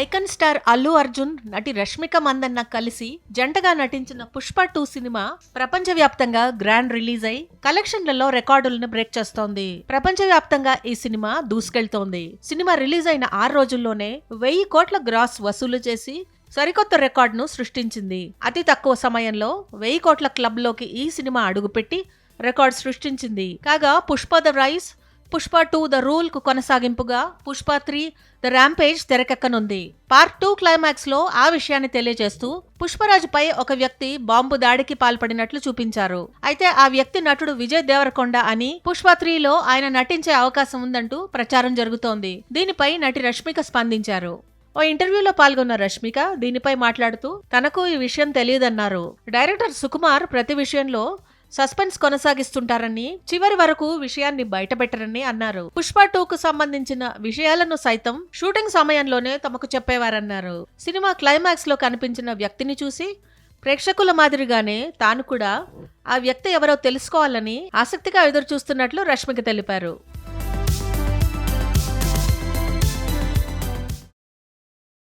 Icon star Allu Arjun నటి రష్మిక మందన్న కలిసి జంటగా నటించిన పుష్ప టూ సినిమా ప్రపంచవ్యాప్తంగా గ్రాండ్ రిలీజ్ అయి కలెక్షన్లలో రికార్డులను బ్రేక్ చేస్తోంది. ప్రపంచవ్యాప్తంగా ఈ సినిమా దూసుకెళ్తోంది. సినిమా రిలీజ్ అయిన ఆరు రోజుల్లోనే వెయ్యి కోట్ల గ్రాస్ వసూలు చేసి సరికొత్త రికార్డును సృష్టించింది. అతి తక్కువ సమయంలో వెయ్యి కోట్ల క్లబ్లోకి ఈ సినిమా అడుగుపెట్టి రికార్డ్ సృష్టించింది. కాగా Pushpa the rise Pushpa two the రూల్కు కొనసాగింపుగా పుష్ప త్రీ ద ర్యాంపేజ్ తెరకెక్కనుంది. పార్ట్ టూ క్లైమాక్స్లో ఆ విషయాన్ని తెలియజేస్తూ పుష్పరాజుపై ఒక వ్యక్తి బాంబు దాడికి పాల్పడినట్లు చూపించారు. అయితే ఆ వ్యక్తి నటుడు విజయ్ దేవరకొండ అని పుష్ప త్రీలో ఆయన నటించే అవకాశం ఉందంటూ ప్రచారం జరుగుతోంది. దీనిపై నటి రష్మిక స్పందించారు. ఓ ఇంటర్వ్యూలో పాల్గొన్న రష్మిక దీనిపై మాట్లాడుతూ తనకు ఈ విషయం తెలియదన్నారు. డైరెక్టర్ సుకుమార్ ప్రతి విషయంలో సస్పెన్స్ కొనసాగిస్తుంటారని చివరి వరకు విషయాన్ని బయటపెట్టరని అన్నారు. పుష్ప టూ కు సంబంధించిన విషయాలను సైతం షూటింగ్ సమయంలోనే తమకు చెప్పేవారన్నారు. సినిమా క్లైమాక్స్లో కనిపించిన వ్యక్తిని చూసి ప్రేక్షకుల మాదిరిగానే తాను కూడా ఆ వ్యక్తి ఎవరో తెలుసుకోవాలని ఆసక్తిగా ఎదురు చూస్తున్నట్లు రష్మికి తెలిపారు.